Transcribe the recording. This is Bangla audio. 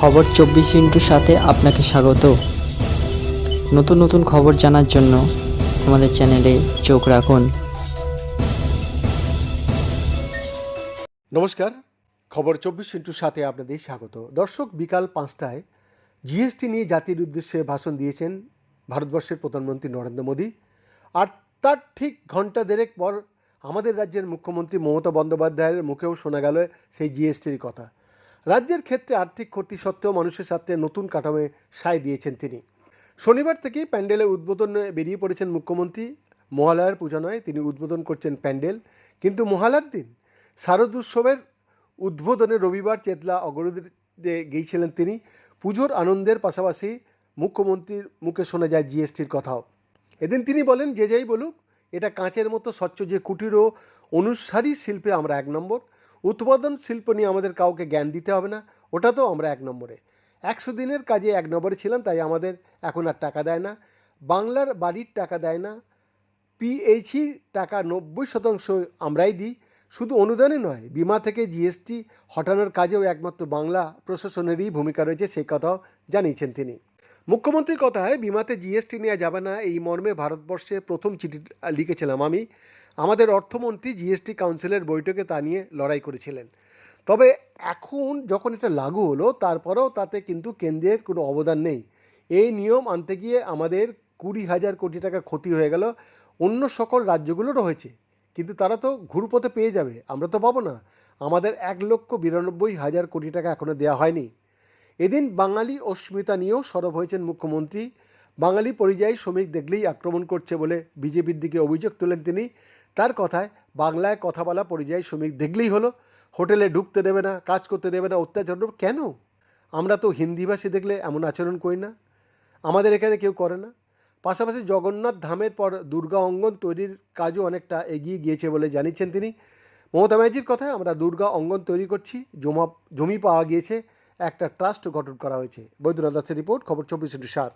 খবর চব্বিশ ইন্টুর সাথে আপনাকে স্বাগত। নতুন নতুন খবর জানার জন্য আমাদের চ্যানেলে চোখ রাখুন। নমস্কার, খবর চব্বিশ ইন্টুর সাথে আপনাদের স্বাগত। দর্শক, বিকাল পাঁচটায় জিএসটি নিয়ে জাতির উদ্দেশ্যে ভাষণ দিয়েছেন ভারতবর্ষের প্রধানমন্ত্রী নরেন্দ্র মোদী। আর তার ঠিক ঘণ্টা দেড়েক পর আমাদের রাজ্যের মুখ্যমন্ত্রী মমতা বন্দ্যোপাধ্যায়ের মুখেও শোনা গেল সেই জিএসটির কথা। রাজ্যের ক্ষেত্রে আর্থিক ক্ষতি সত্ত্বেও মানুষের স্বার্থে নতুন কাঠামে সায় দিয়েছেন তিনি। শনিবার থেকেই প্যান্ডেলে উদ্বোধনে বেরিয়ে পড়েছেন মুখ্যমন্ত্রী। মহালয়ার পূজা নয়, তিনি উদ্বোধন করছেন প্যান্ডেল। কিন্তু মহালয়ার দিন শারদ উৎসবের উদ্বোধনে রবিবার চেতলা অগরুদে গিয়েছিলেন তিনি। পুজোর আনন্দের পাশাপাশি মুখ্যমন্ত্রীর মুখে শোনা যায় জিএসটির কথাও। এদিন তিনি বলেন, যে যাই বলুক, এটা কাঁচের মতো স্বচ্ছ যে কুটির ও অনুসারী শিল্পে আমরা এক নম্বর। উৎপাদন শিল্প নিয়ে আমাদের কাউকে জ্ঞান দিতে হবে না, ওটা তো আমরা এক নম্বরে। একশো দিনের কাজে এক নম্বরে ছিলাম, তাই আমাদের এখন আর টাকা দেয় না। বাংলার বাড়ির টাকা দেয় না পিএইচই টাকা নব্বই শতাংশ আমরাই দিই, শুধু অনুদানে নয়, বিমা থেকে জিএসটি হটানোর কাজেও একমাত্র বাংলা প্রশাসনেরই ভূমিকা রয়েছে, সেই কথাও জানিয়েছেন তিনি। মুখ্যমন্ত্রীর কথায় বিমাতে জিএসটি নেওয়া যাবে না, এই মর্মে ভারতবর্ষে প্রথম চিঠি লিখেছিলাম আমি। আমাদের অর্থমন্ত্রী জিএসটি কাউন্সিলের বৈঠকে তা নিয়ে লড়াই করেছিলেন। তবে এখন যখন এটা লাগু হলো, তারপরেও তাতে কিন্তু কেন্দ্রের কোনো অবদান নেই। এই নিয়ম আনতে গিয়ে আমাদের কুড়ি হাজার কোটি টাকা ক্ষতি হয়ে গেল, অন্য সকল রাজ্যগুলোরও হয়েছে কিন্তু তারা তো ঘুরপথে পেয়ে যাবে, আমরা তো পাবো না। আমাদের এক লক্ষ বিরানব্বই হাজার কোটি টাকা এখনও দেওয়া হয়নি। এদিন বাঙালি অস্মিতা নিয়েও সরব হয়েছেন মুখ্যমন্ত্রী। বাঙালি পরিযায়ী শ্রমিক দেখলেই আক্রমণ করছে বলে বিজেপির দিকে অভিযোগ তোলেন তিনি। তার কথায় বাংলায় কথা বলা পরিযায়ী শ্রমিক দেখলেই হলো, হোটেলে ঢুকতে দেবে না, কাজ করতে দেবে না, অত্যাচার কেন? আমরা তো হিন্দিভাষী দেখলে এমন আচরণ করি না। আমাদের এখানে কেউ করে না। পাশাপাশি জগন্নাথ ধামের পর দুর্গা অঙ্গন তৈরির কাজও অনেকটা এগিয়ে গিয়েছে বলে জানিয়েছেন তিনি। মমতা ব্যানার্জির কথায় আমরা দুর্গা অঙ্গন তৈরি করছি, জমা জমি পাওয়া গিয়েছে। একটা ট্রাস্ট গঠন করা হয়েছে। বৈদ্যনাথ দাসের রিপোর্ট খবর চব্বিশ সাত।